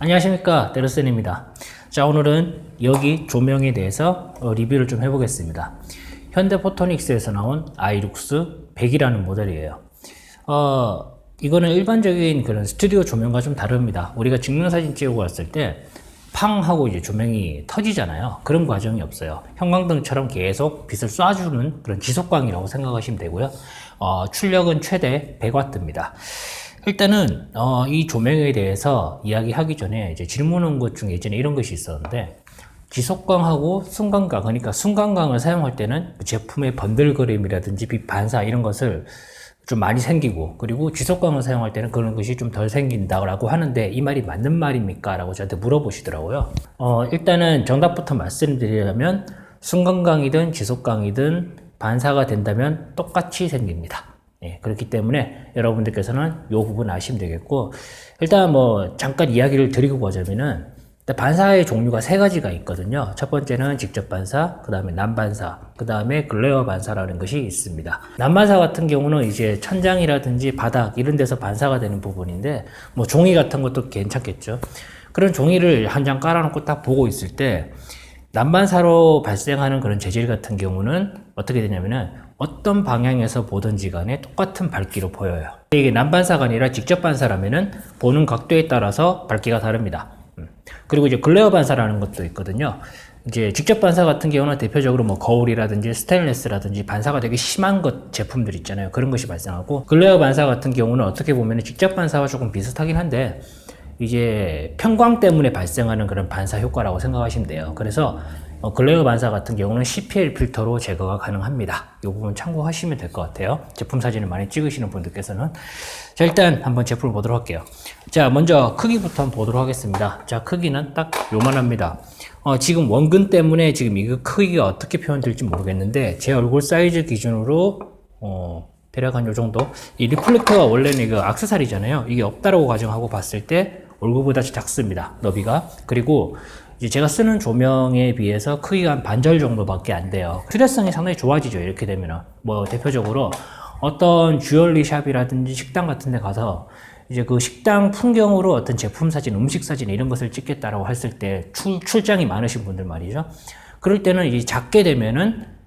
안녕하십니까 데르센입니다. 자 오늘은 여기 조명에 대해서 어, 리뷰를 좀 해보겠습니다. 현대 포토닉스에서 나온 아이룩스 100이라는 모델이에요. 어 이거는 일반적인 그런 스튜디오 조명과 좀 다릅니다. 우리가 증명사진 찍고 왔을 때 팡 하고 이제 조명이 터지잖아요. 그런 과정이 없어요. 형광등처럼 계속 빛을 쏴주는 그런 지속광이라고 생각하시면 되고요. 어, 출력은 최대 100W입니다 일단은 어, 이 조명에 대해서 이야기하기 전에 이제 질문 온것 중에 예전에 이런 것이 있었는데 지속광하고 순간광 그러니까 순간광을 사용할 때는 그 제품의 번들거림이라든지 빛 반사 이런 것을 좀 많이 생기고 그리고 지속광을 사용할 때는 그런 것이 좀 덜 생긴다고 하는데 이 말이 맞는 말입니까? 라고 저한테 물어보시더라고요 어, 일단은 정답부터 말씀드리려면 순간광이든 지속광이든 반사가 된다면 똑같이 생깁니다 예, 그렇기 때문에 여러분들께서는 이 부분 아시면 되겠고 일단 뭐 잠깐 이야기를 드리고 보자면은 반사의 종류가 세 가지가 있거든요. 첫 번째는 직접 반사, 그 다음에 난반사, 그 다음에 글레어 반사라는 것이 있습니다. 난반사 같은 경우는 이제 천장이라든지 바닥 이런 데서 반사가 되는 부분인데 뭐 종이 같은 것도 괜찮겠죠. 그런 종이를 한 장 깔아놓고 딱 보고 있을 때 난반사로 발생하는 그런 재질 같은 경우는 어떻게 되냐면은 어떤 방향에서 보든지 간에 똑같은 밝기로 보여요. 이게 난반사가 아니라 직접 반사라면은 보는 각도에 따라서 밝기가 다릅니다. 음. 그리고 이제 글레어 반사라는 것도 있거든요. 이제 직접 반사 같은 경우는 대표적으로 뭐 거울이라든지 스테인레스라든지 반사가 되게 심한 것 제품들 있잖아요. 그런 것이 발생하고 글레어 반사 같은 경우는 어떻게 보면 직접 반사와 조금 비슷하긴 한데 이제 편광 때문에 발생하는 그런 반사 효과라고 생각하시면 돼요. 그래서 어, 글레어 반사 같은 경우는 CPL 필터로 제거가 가능합니다. 이 부분 참고하시면 될 것 같아요. 제품 사진을 많이 찍으시는 분들께서는. 자, 일단 한번 제품을 보도록 할게요. 자, 먼저 크기부터 한번 보도록 하겠습니다. 자, 크기는 딱 요만합니다. 어, 지금 원근 때문에 지금 이거 크기가 어떻게 표현될지 모르겠는데, 제 얼굴 사이즈 기준으로, 어, 대략 한 요 정도. 이 리플렉터가 원래는 이거 악세사리잖아요. 이게 없다라고 가정하고 봤을 때 얼굴보다 작습니다. 너비가. 그리고 이제 제가 쓰는 조명에 비해서 크기가 한 반절 정도밖에 안 돼요. 휴대성이 상당히 좋아지죠. 이렇게 되면은. 뭐 대표적으로 어떤 주얼리 샵이라든지 식당 같은 데 가서 이제 그 식당 풍경으로 어떤 제품 사진, 음식 사진 이런 것을 찍겠다라고 했을 때 출, 출장이 많으신 분들 말이죠. 그럴 때는 이 작게 되면은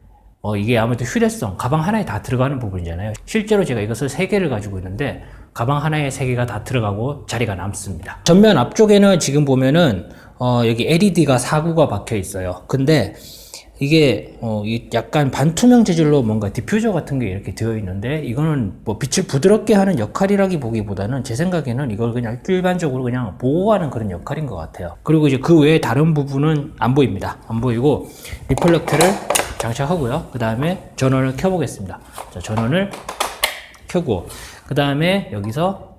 어, 이게 아무래도 휴대성, 가방 하나에 다 들어가는 부분이잖아요. 실제로 제가 이것을 세 개를 가지고 있는데, 가방 하나에 세 개가 다 들어가고 자리가 남습니다. 전면 앞쪽에는 지금 보면은, 어, 여기 LED가 4구가 박혀 있어요. 근데, 이게, 어, 이 약간 반투명 재질로 뭔가 디퓨저 같은 게 이렇게 되어 있는데, 이거는 뭐 빛을 부드럽게 하는 역할이라기 보기보다는 제 생각에는 이걸 그냥 일반적으로 그냥 보호하는 그런 역할인 것 같아요. 그리고 이제 그 외에 다른 부분은 안 보입니다. 안 보이고, 리플렉트를 장착하고요. 그 다음에 전원을 켜보겠습니다. 자, 전원을 켜고, 그 다음에 여기서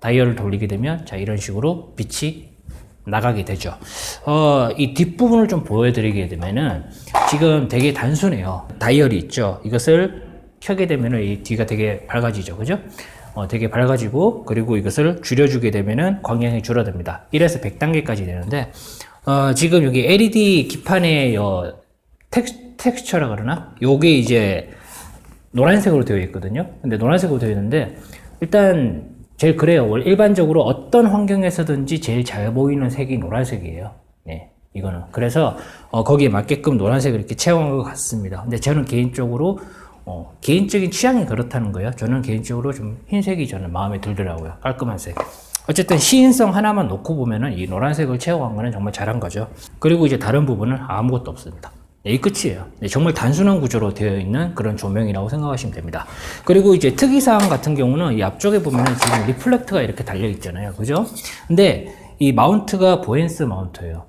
다이얼을 돌리게 되면, 자, 이런 식으로 빛이 나가게 되죠. 어, 이 뒷부분을 좀 보여드리게 되면은, 지금 되게 단순해요. 다이얼이 있죠. 이것을 켜게 되면은 이 뒤가 되게 밝아지죠. 그죠? 어, 되게 밝아지고, 그리고 이것을 줄여주게 되면은 광량이 줄어듭니다. 1에서 100단계까지 되는데, 어, 지금 여기 LED 기판에 요 텍, 텍스처라 그러나? 요게 이제 노란색으로 되어 있거든요. 근데 노란색으로 되어 있는데, 일단 제일 그래요. 일반적으로 어떤 환경에서든지 제일 잘 보이는 색이 노란색이에요. 네. 이거는. 그래서, 어, 거기에 맞게끔 노란색을 이렇게 채용한 것 같습니다. 근데 저는 개인적으로, 어, 개인적인 취향이 그렇다는 거예요. 저는 개인적으로 좀 흰색이 저는 마음에 들더라고요. 깔끔한 색. 어쨌든 시인성 하나만 놓고 보면은 이 노란색을 채용한 거는 정말 잘한 거죠. 그리고 이제 다른 부분은 아무것도 없습니다. 네, 이 끝이에요. 네, 정말 단순한 구조로 되어 있는 그런 조명이라고 생각하시면 됩니다. 그리고 이제 특이사항 같은 경우는 이 앞쪽에 보면은 지금 리플렉터가 이렇게 달려 있잖아요. 그죠? 근데 이 마운트가 보엔스 마운트예요.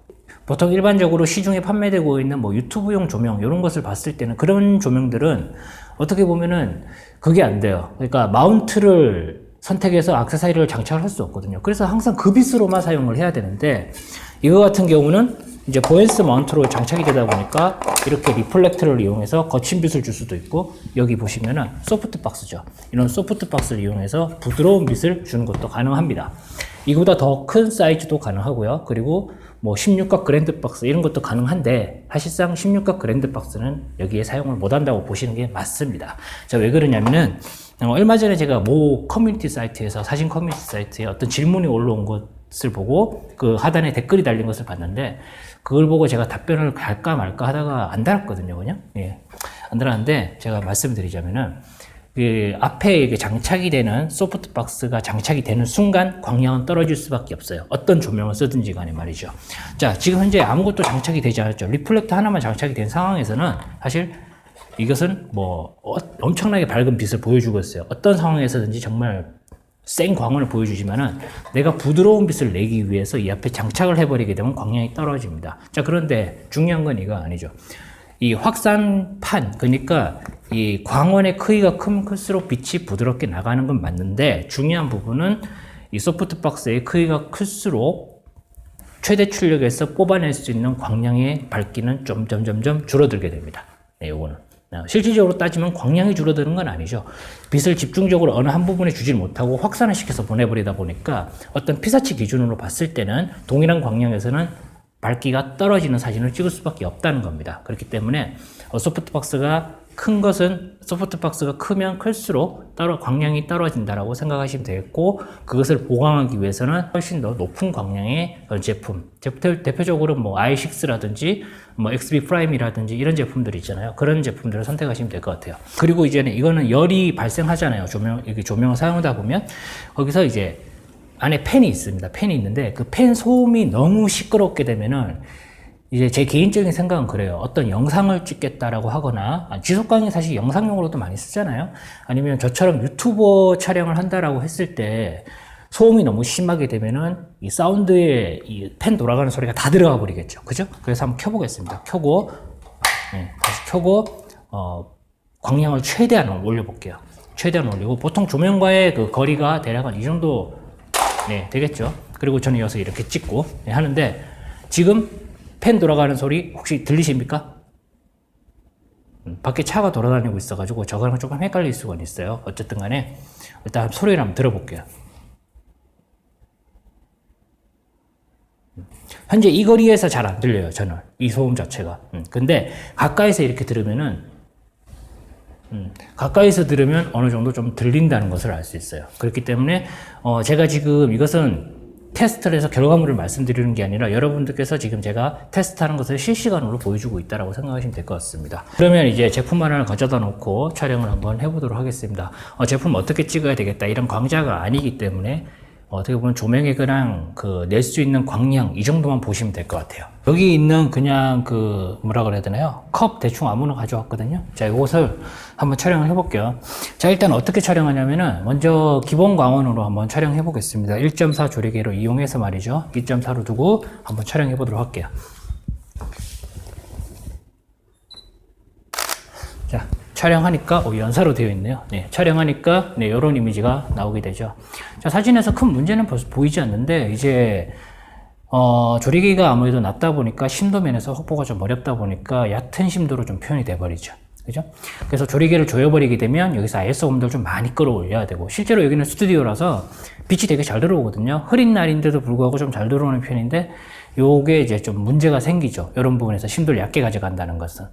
보통 일반적으로 시중에 판매되고 있는 뭐 유튜브용 조명 이런 것을 봤을 때는 그런 조명들은 어떻게 보면은 그게 안 돼요. 그러니까 마운트를 선택해서 악세사리를 장착을 할수 없거든요. 그래서 항상 그 빛으로만 사용을 해야 되는데 이거 같은 경우는 이제 보엔스 마운트로 장착이 되다 보니까 이렇게 리플렉터를 이용해서 거친 빛을 줄 수도 있고 여기 보시면은 소프트 박스죠. 이런 소프트 박스를 이용해서 부드러운 빛을 주는 것도 가능합니다. 이보다 더 큰 사이즈도 가능하고요. 그리고 뭐 16각 그랜드 박스 이런 것도 가능한데 사실상 16각 그랜드 박스는 여기에 사용을 못 한다고 보시는 게 맞습니다. 자, 왜 그러냐면은 어, 얼마 전에 제가 모 커뮤니티 사이트에서 사진 커뮤니티 사이트에 어떤 질문이 올라온 것것 을 보고 그 하단에 댓글이 달린 것을 봤는데 그걸 보고 제가 답변을 갈까 말까 하다가 안 달았거든요, 그냥. 예. 안 달았는데 제가 말씀드리자면은 그 앞에 이게 장착이 되는 소프트 박스가 장착이 되는 순간 광량은 떨어질 수밖에 없어요. 어떤 조명을 쓰든지 간에 말이죠. 자, 지금 현재 아무것도 장착이 되지 않았죠. 리플렉터 하나만 장착이 된 상황에서는 사실 이것은 뭐 어- 엄청나게 밝은 빛을 보여주고 있어요. 어떤 상황에서든지 정말 센 광원을 보여주지만은 내가 부드러운 빛을 내기 위해서 이 앞에 장착을 해버리게 되면 광량이 떨어집니다. 자, 그런데 중요한 건 이거 아니죠. 이 확산판, 그러니까 이 광원의 크기가 크면 클수록 빛이 부드럽게 나가는 건 맞는데 중요한 부분은 이 소프트박스의 크기가 클수록 최대 출력에서 뽑아낼 수 있는 광량의 밝기는 점점점점 줄어들게 됩니다. 네, 요거는. 어, 실질적으로 따지면 광량이 줄어드는 건 아니죠. 빛을 집중적으로 어느 한 부분에 주지 못하고 확산을 시켜서 보내버리다 보니까 어떤 피사치 기준으로 봤을 때는 동일한 광량에서는 밝기가 떨어지는 사진을 찍을 수밖에 없다는 겁니다. 그렇기 때문에 어, 소프트박스가 큰 것은 소프트박스가 크면 클수록 떨어, 광량이 떨어진다라고 생각하시면 되겠고 그것을 보강하기 위해서는 훨씬 더 높은 광량의 제품. 대- 대표적으로 뭐 i6라든지 뭐 XB 프라임이라든지 이런 제품들 있잖아요. 그런 제품들을 선택하시면 될 것 같아요. 그리고 이제는 이거는 열이 발생하잖아요. 조명 이게 조명을 사용하다 보면. 거기서 이제 안에 팬이 있습니다. 팬이 있는데 그 팬 소음이 너무 시끄럽게 되면은 이제 제 개인적인 생각은 그래요. 어떤 영상을 찍겠다라고 하거나 아, 지속 강의 사실 영상용으로도 많이 쓰잖아요. 아니면 저처럼 유튜버 촬영을 한다라고 했을 때 소음이 너무 심하게 되면은 이 사운드에 이팬 돌아가는 소리가 다 들어가 버리겠죠. 그죠? 그래서 한번 켜보겠습니다. 켜고 네, 다시 켜고 어, 광량을 최대한 올려볼게요. 최대한 올리고 보통 조명과의 그 거리가 대략 한 이 정도 네, 되겠죠. 그리고 저는 여기서 이렇게 찍고 네, 하는데 지금 팬 돌아가는 소리 혹시 들리십니까? 음, 밖에 차가 돌아다니고 있어가지고 저거랑 조금 헷갈릴 수가 있어요. 어쨌든 간에 일단 소리를 한번 들어볼게요. 음, 현재 이 거리에서 잘 안 들려요, 저는. 이 소음 자체가. 음, 근데 가까이서 이렇게 들으면은 음, 가까이서 들으면 어느 정도 좀 들린다는 것을 알 수 있어요. 그렇기 때문에 어, 제가 지금 이것은 테스트를 해서 결과물을 말씀드리는 게 아니라 여러분들께서 지금 제가 테스트하는 것을 실시간으로 보여주고 있다고 생각하시면 될 것 같습니다. 그러면 이제 제품 하나를 가져다 놓고 촬영을 한번 해보도록 하겠습니다. 어, 제품 어떻게 찍어야 되겠다 이런 광자가 아니기 때문에 어떻게 보면 조명에 그냥 그낼 수 있는 광량 이 정도만 보시면 될 것 같아요. 여기 있는 그냥 그 뭐라 그래야 되나요? 컵 대충 아무나 가져왔거든요. 자, 이것을 한번 촬영을 해볼게요. 자, 일단 어떻게 촬영하냐면은 먼저 기본 광원으로 한번 촬영해 보겠습니다. 1.4 조리개로 이용해서 말이죠. 2.4로 두고 한번 촬영해 보도록 할게요. 자, 촬영하니까 어, 연사로 되어 있네요. 네, 촬영하니까 네, 이런 이미지가 나오게 되죠. 자, 사진에서 큰 문제는 보이지 않는데 이제 어, 조리기가 아무래도 낮다 보니까 심도 면에서 확보가 좀 어렵다 보니까 얕은 심도로 좀 표현이 돼 버리죠. 그죠? 그래서 조리개를 조여버리게 되면 여기서 ISO 음도를 좀 많이 끌어올려야 되고 실제로 여기는 스튜디오라서 빛이 되게 잘 들어오거든요. 흐린 날인데도 불구하고 좀 잘 들어오는 편인데 요게 이제 좀 문제가 생기죠. 이런 부분에서 심도를 얕게 가져간다는 것은.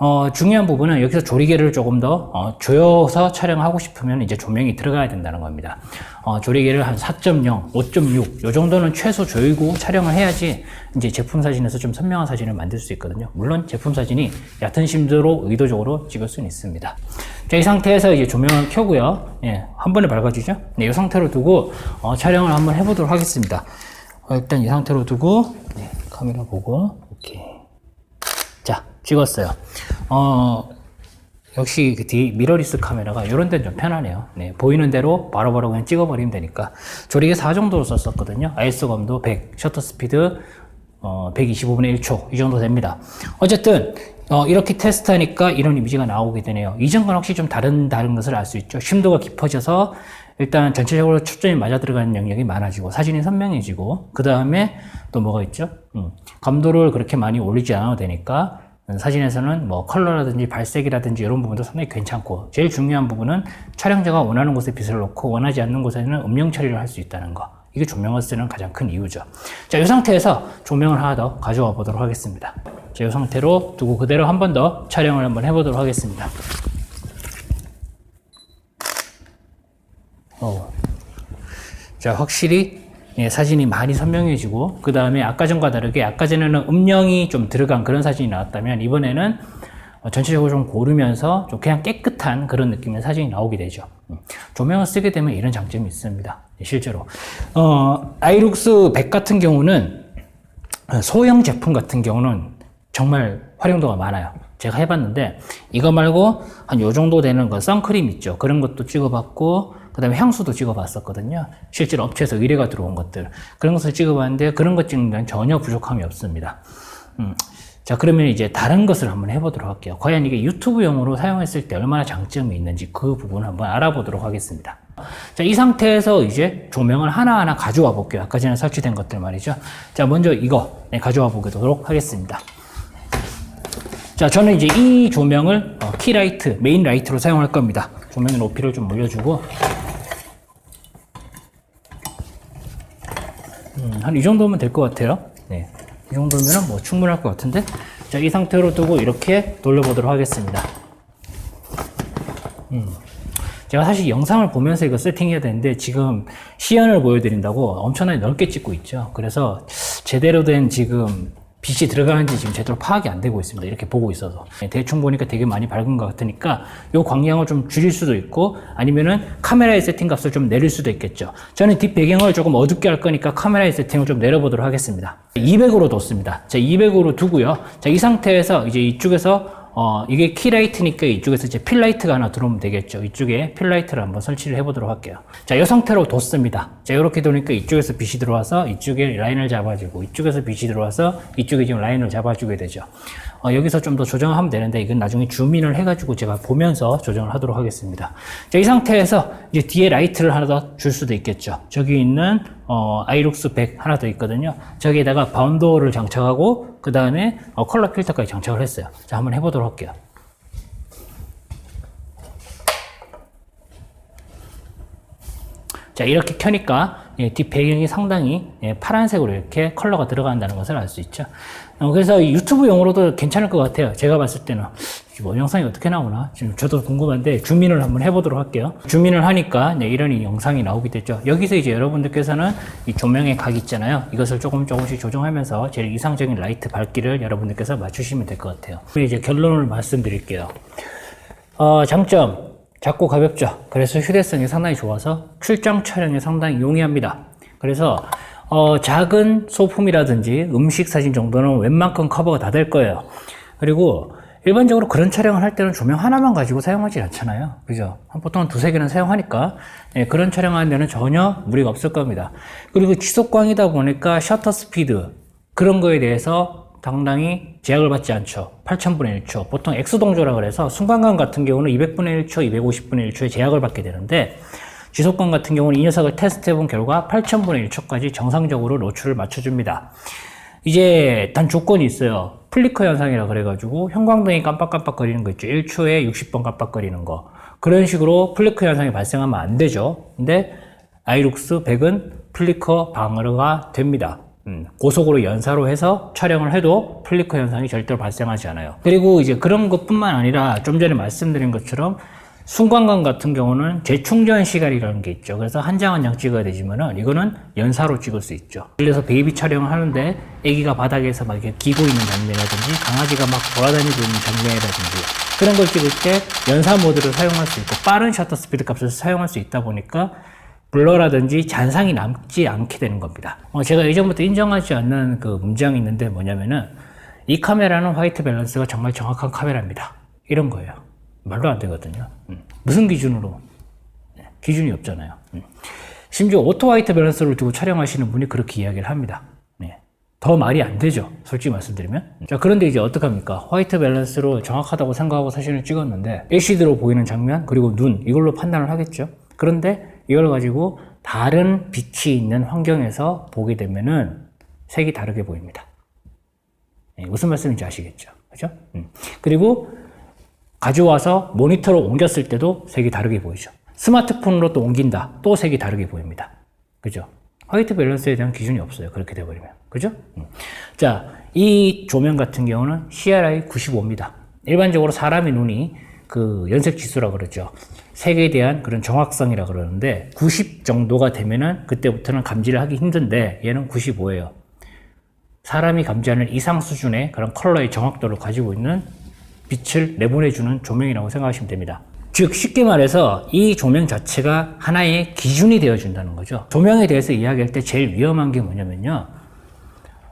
어, 중요한 부분은 여기서 조리개를 조금 더 어, 조여서 촬영하고 싶으면 이제 조명이 들어가야 된다는 겁니다. 어, 조리개를 한 4.0, 5.6, 요 정도는 최소 조이고 촬영을 해야지 이제 제품 사진에서 좀 선명한 사진을 만들 수 있거든요. 물론 제품 사진이 얕은 심도로 의도적으로 찍을 수는 있습니다. 자, 이 상태에서 이제 조명을 켜고요. 예, 한 번에 밝아지죠? 네, 이 상태로 두고 어, 촬영을 한번 해보도록 하겠습니다. 어, 일단 이 상태로 두고 네, 카메라 보고 찍었어요. 어, 역시 그 뒤 미러리스 카메라가 이런 데는 좀 편하네요. 네, 보이는 대로 바로 바로 그냥 찍어버리면 되니까. 조리개 4 정도로 썼었거든요. ISO 감도 100, 셔터 스피드 어, 125분의 1초 이 정도 됩니다. 어쨌든 어, 이렇게 테스트하니까 이런 이미지가 나오게 되네요. 이전과 확실히 좀 다른 다른 것을 알 수 있죠. 심도가 깊어져서 일단 전체적으로 초점이 맞아 들어가는 영역이 많아지고 사진이 선명해지고 그 다음에 또 뭐가 있죠? 음, 감도를 그렇게 많이 올리지 않아도 되니까 사진에서는 뭐 컬러라든지 발색이라든지 이런 부분도 상당히 괜찮고 제일 중요한 부분은 촬영자가 원하는 곳에 빛을 놓고 원하지 않는 곳에는 음영 처리를 할 수 있다는 거. 이게 조명을 쓰는 가장 큰 이유죠. 자이 상태에서 조명을 하나 더 가져와 보도록 하겠습니다. 자이 상태로 두고 그대로 한 번 더 촬영을 한번 해보도록 하겠습니다. 어. 자 확실히 예, 사진이 많이 선명해지고 그 다음에 아까 전과 다르게 아까 전에는 음영이 좀 들어간 그런 사진이 나왔다면 이번에는 어, 전체적으로 좀 고르면서 좀 그냥 깨끗한 그런 느낌의 사진이 나오게 되죠. 음, 조명을 쓰게 되면 이런 장점이 있습니다. 예, 실제로 어, 아이룩스 100 같은 경우는 소형 제품 같은 경우는 정말 활용도가 많아요. 제가 해봤는데 이거 말고 한 요 정도 되는 거 선크림 있죠. 그런 것도 찍어봤고 그 다음에 향수도 찍어봤었거든요. 실제로 업체에서 의뢰가 들어온 것들 그런 것을 찍어봤는데 그런 것 찍는 데는 전혀 부족함이 없습니다. 음. 자 그러면 이제 다른 것을 한번 해보도록 할게요. 과연 이게 유튜브용으로 사용했을 때 얼마나 장점이 있는지 그 부분을 한번 알아보도록 하겠습니다. 자, 이 상태에서 이제 조명을 하나하나 가져와 볼게요. 아까 전에 설치된 것들 말이죠. 자, 먼저 이거 네, 가져와 보도록 하겠습니다. 자, 저는 이제 이 조명을 어, 키라이트, 메인 라이트로 사용할 겁니다. 조명의 높이를 좀 올려주고 음, 한 이 정도면 될 것 같아요. 네. 이 정도면 뭐 충분할 것 같은데. 자, 이 상태로 두고 이렇게 돌려보도록 하겠습니다. 음. 제가 사실 영상을 보면서 이거 세팅해야 되는데 지금 시연을 보여드린다고 엄청나게 넓게 찍고 있죠. 그래서 제대로 된 지금 빛이 들어가는지 지금 제대로 파악이 안 되고 있습니다. 이렇게 보고 있어서. 네, 대충 보니까 되게 많이 밝은 것 같으니까 요 광량을 좀 줄일 수도 있고 아니면은 카메라의 세팅 값을 좀 내릴 수도 있겠죠. 저는 뒷 배경을 조금 어둡게 할 거니까 카메라의 세팅을 좀 내려보도록 하겠습니다. 200으로 뒀습니다. 자, 200으로 두고요. 자, 이 상태에서 이제 이쪽에서 어, 이게 키라이트니까 이쪽에서 이제 필라이트가 하나 들어오면 되겠죠. 이쪽에 필라이트를 한번 설치를 해보도록 할게요. 자, 이 상태로 뒀습니다. 자, 이렇게 두니까 이쪽에서 빛이 들어와서 이쪽에 라인을 잡아주고, 이쪽에서 빛이 들어와서 이쪽에 지금 라인을 잡아주게 되죠. 어, 여기서 좀 더 조정을 하면 되는데, 이건 나중에 줌인을 해가지고 제가 보면서 조정을 하도록 하겠습니다. 자, 이 상태에서 이제 뒤에 라이트를 하나 더 줄 수도 있겠죠. 저기 있는, 어, 아이룩스 100 하나 더 있거든요. 저기에다가 바운더를 장착하고, 그 다음에 어, 컬러 필터까지 장착을 했어요. 자, 한번 해보도록 할게요. 자, 이렇게 켜니까 예, 뒷 배경이 상당히 예, 파란색으로 이렇게 컬러가 들어간다는 것을 알 수 있죠. 어, 그래서 유튜브 용으로도 괜찮을 것 같아요. 제가 봤을 때는. 뭐 영상이 어떻게 나오나? 지금 저도 궁금한데 주민을 한번 해보도록 할게요. 주민을 하니까 네, 이런 이 영상이 나오게 됐죠. 여기서 이제 여러분들께서는 이 조명의 각 있잖아요. 이것을 조금 조금씩 조정하면서 제일 이상적인 라이트 밝기를 여러분들께서 맞추시면 될 것 같아요. 이제 결론을 말씀드릴게요. 어, 장점. 작고 가볍죠. 그래서 휴대성이 상당히 좋아서 출장 촬영에 상당히 용이합니다. 그래서 어, 작은 소품이라든지 음식 사진 정도는 웬만큼 커버가 다 될 거예요. 그리고 일반적으로 그런 촬영을 할 때는 조명 하나만 가지고 사용하지 않잖아요. 그죠? 보통 한 두세 개는 사용하니까 예, 그런 촬영하는 데는 전혀 무리가 없을 겁니다. 그리고 지속광이다 보니까 셔터 스피드 그런 거에 대해서 상당히 제약을 받지 않죠. 8000분의 1초. 보통 X동조라 그래서 순간감 같은 경우는 200분의 1초, 250분의 1초에 제약을 받게 되는데 지속감 같은 경우는 이 녀석을 테스트 해 본 결과 8000분의 1초까지 정상적으로 노출을 맞춰줍니다. 이제 단 조건이 있어요. 플리커 현상이라 그래가지고 형광등이 깜빡깜빡거리는 거 있죠. 1초에 60번 깜빡거리는 거. 그런 식으로 플리커 현상이 발생하면 안 되죠. 근데 아이룩스 100은 플리커 방어가 됩니다. 음, 고속으로 연사로 해서 촬영을 해도 플리커 현상이 절대로 발생하지 않아요. 그리고 이제 그런 것뿐만 아니라 좀 전에 말씀드린 것처럼 순간감 같은 경우는 재충전 시간이라는 게 있죠. 그래서 한 장 한 장 찍어야 되지만은 이거는 연사로 찍을 수 있죠. 들어서 베이비 촬영을 하는데 아기가 바닥에서 막 이렇게 기고 있는 장면이라든지 강아지가 막 돌아다니고 있는 장면이라든지 그런 걸 찍을 때 연사 모드를 사용할 수 있고 빠른 셔터 스피드 값을 사용할 수 있다 보니까 블러라든지 잔상이 남지 않게 되는 겁니다. 어, 제가 예전부터 인정하지 않는 그 문장이 있는데 뭐냐면은 이 카메라는 화이트 밸런스가 정말 정확한 카메라입니다. 이런 거예요. 말도 안 되거든요. 음. 무슨 기준으로? 네, 기준이 없잖아요. 음. 심지어 오토 화이트 밸런스를 두고 촬영하시는 분이 그렇게 이야기를 합니다. 네. 더 말이 안 되죠. 솔직히 말씀드리면. 자, 그런데 이제 어떡합니까? 화이트 밸런스로 정확하다고 생각하고 사진을 찍었는데, LCD로 보이는 장면, 그리고 눈, 이걸로 판단을 하겠죠. 그런데 이걸 가지고 다른 빛이 있는 환경에서 보게 되면은 색이 다르게 보입니다. 네, 무슨 말씀인지 아시겠죠? 그죠? 음. 그리고 가져와서 모니터로 옮겼을 때도 색이 다르게 보이죠. 스마트폰으로 또 옮긴다. 또 색이 다르게 보입니다. 그죠? 화이트 밸런스에 대한 기준이 없어요. 그렇게 돼버리면. 그죠? 음. 자, 이 조명 같은 경우는 CRI 95입니다. 일반적으로 사람의 눈이 그 연색 지수라고 그러죠. 색에 대한 그런 정확성이라 그러는데 90 정도가 되면은 그때부터는 감지를 하기 힘든데 얘는 95예요. 사람이 감지하는 이상 수준의 그런 컬러의 정확도를 가지고 있는 빛을 내보내주는 조명이라고 생각하시면 됩니다. 즉 쉽게 말해서 이 조명 자체가 하나의 기준이 되어준다는 거죠. 조명에 대해서 이야기할 때 제일 위험한 게 뭐냐면요.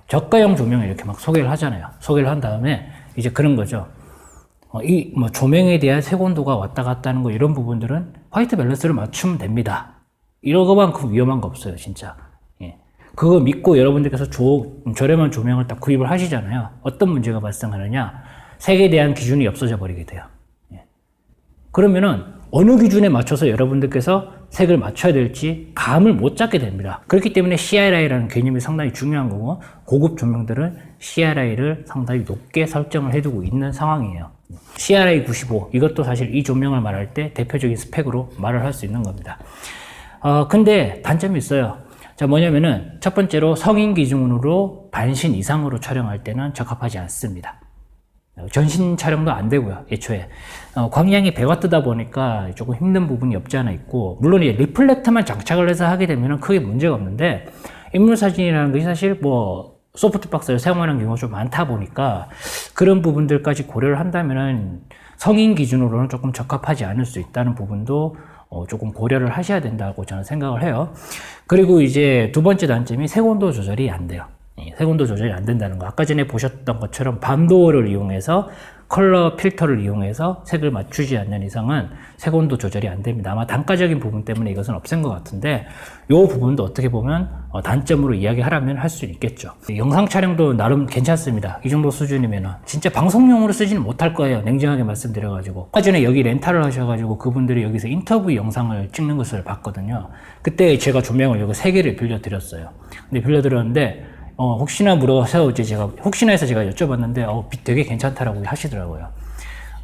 저가형 조명을 이렇게 막 소개를 하잖아요. 소개를 한 다음에 이제 그런 거죠. 어, 이뭐 조명에 대한 색온도가 왔다 갔다 하는 거 이런 부분들은 화이트 밸런스를 맞추면 됩니다. 이러고만큼 위험한 거 없어요, 진짜. 예. 그거 믿고 여러분들께서 조, 저렴한 조명을 딱 구입을 하시잖아요. 어떤 문제가 발생하느냐? 색에 대한 기준이 없어져 버리게 돼요. 예. 그러면은 어느 기준에 맞춰서 여러분들께서 색을 맞춰야 될지 감을 못 잡게 됩니다. 그렇기 때문에 CRI라는 개념이 상당히 중요한 거고 고급 조명들은 CRI를 상당히 높게 설정을 해두고 있는 상황이에요. CRI 95 이것도 사실 이 조명을 말할 때 대표적인 스펙으로 말을 할 수 있는 겁니다. 어, 근데 단점이 있어요. 자, 뭐냐면은 첫 번째로 성인 기준으로 반신 이상으로 촬영할 때는 적합하지 않습니다. 전신 촬영도 안 되고요, 애초에. 어, 광량이 100W다 보니까 조금 힘든 부분이 없지 않아 있고, 물론 이 리플렉터만 장착을 해서 하게 되면 크게 문제가 없는데, 인물 사진이라는 것이 사실 뭐, 소프트박스를 사용하는 경우가 좀 많다 보니까, 그런 부분들까지 고려를 한다면은, 성인 기준으로는 조금 적합하지 않을 수 있다는 부분도 어, 조금 고려를 하셔야 된다고 저는 생각을 해요. 그리고 이제 두 번째 단점이 색온도 조절이 안 돼요. 예, 색온도 조절이 안 된다는 거. 아까 전에 보셨던 것처럼 밤도어를 이용해서 컬러 필터를 이용해서 색을 맞추지 않는 이상은 색온도 조절이 안 됩니다. 아마 단가적인 부분 때문에 이것은 없앤 것 같은데 이 부분도 어떻게 보면 어, 단점으로 이야기하라면 할 수 있겠죠. 영상 촬영도 나름 괜찮습니다. 이 정도 수준이면은 진짜 방송용으로 쓰지는 못할 거예요. 냉정하게 말씀드려가지고 아까 전에 여기 렌탈을 하셔가지고 그분들이 여기서 인터뷰 영상을 찍는 것을 봤거든요. 그때 제가 조명을 여기 세 개를 빌려드렸어요. 근데 빌려드렸는데 어, 혹시나 물어서 이제 제가, 혹시나 해서 제가 여쭤봤는데, 어, 빛 되게 괜찮다라고 하시더라고요.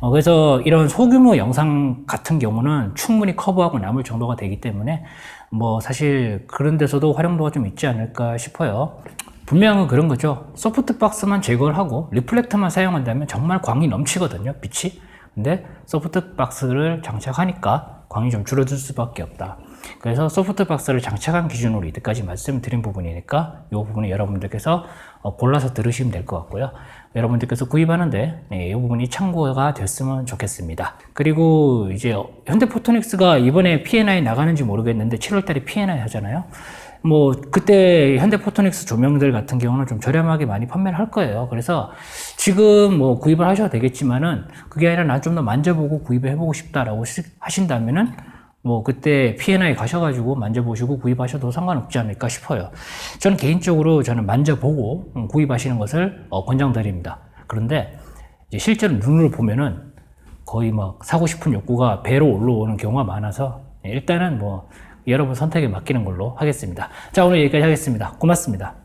어, 그래서 이런 소규모 영상 같은 경우는 충분히 커버하고 남을 정도가 되기 때문에, 뭐, 사실 그런 데서도 활용도가 좀 있지 않을까 싶어요. 분명한 그런 거죠. 소프트 박스만 제거를 하고, 리플렉터만 사용한다면 정말 광이 넘치거든요, 빛이. 근데 소프트 박스를 장착하니까 광이 좀 줄어들 수밖에 없다. 그래서 소프트박스를 장착한 기준으로 이때까지 말씀드린 부분이니까 이 부분은 여러분들께서 어, 골라서 들으시면 될 것 같고요. 여러분들께서 구입하는데 네, 이 부분이 참고가 됐으면 좋겠습니다. 그리고 이제 현대포토닉스가 이번에 P&I 나가는지 모르겠는데 7월달에 P&I 하잖아요. 뭐 그때 현대포토닉스 조명들 같은 경우는 좀 저렴하게 많이 판매를 할 거예요. 그래서 지금 뭐 구입을 하셔도 되겠지만은 그게 아니라 난 좀 더 만져보고 구입을 해보고 싶다라고 하신다면은 뭐 그때 P&I 가셔가지고 만져보시고 구입하셔도 상관없지 않을까 싶어요. 저는 개인적으로 저는 만져보고 음, 구입하시는 것을 어, 권장드립니다. 그런데 실제로 눈으로 보면은 거의 막 사고 싶은 욕구가 배로 올라오는 경우가 많아서 일단은 뭐 여러분 선택에 맡기는 걸로 하겠습니다. 자 오늘 여기까지 하겠습니다. 고맙습니다.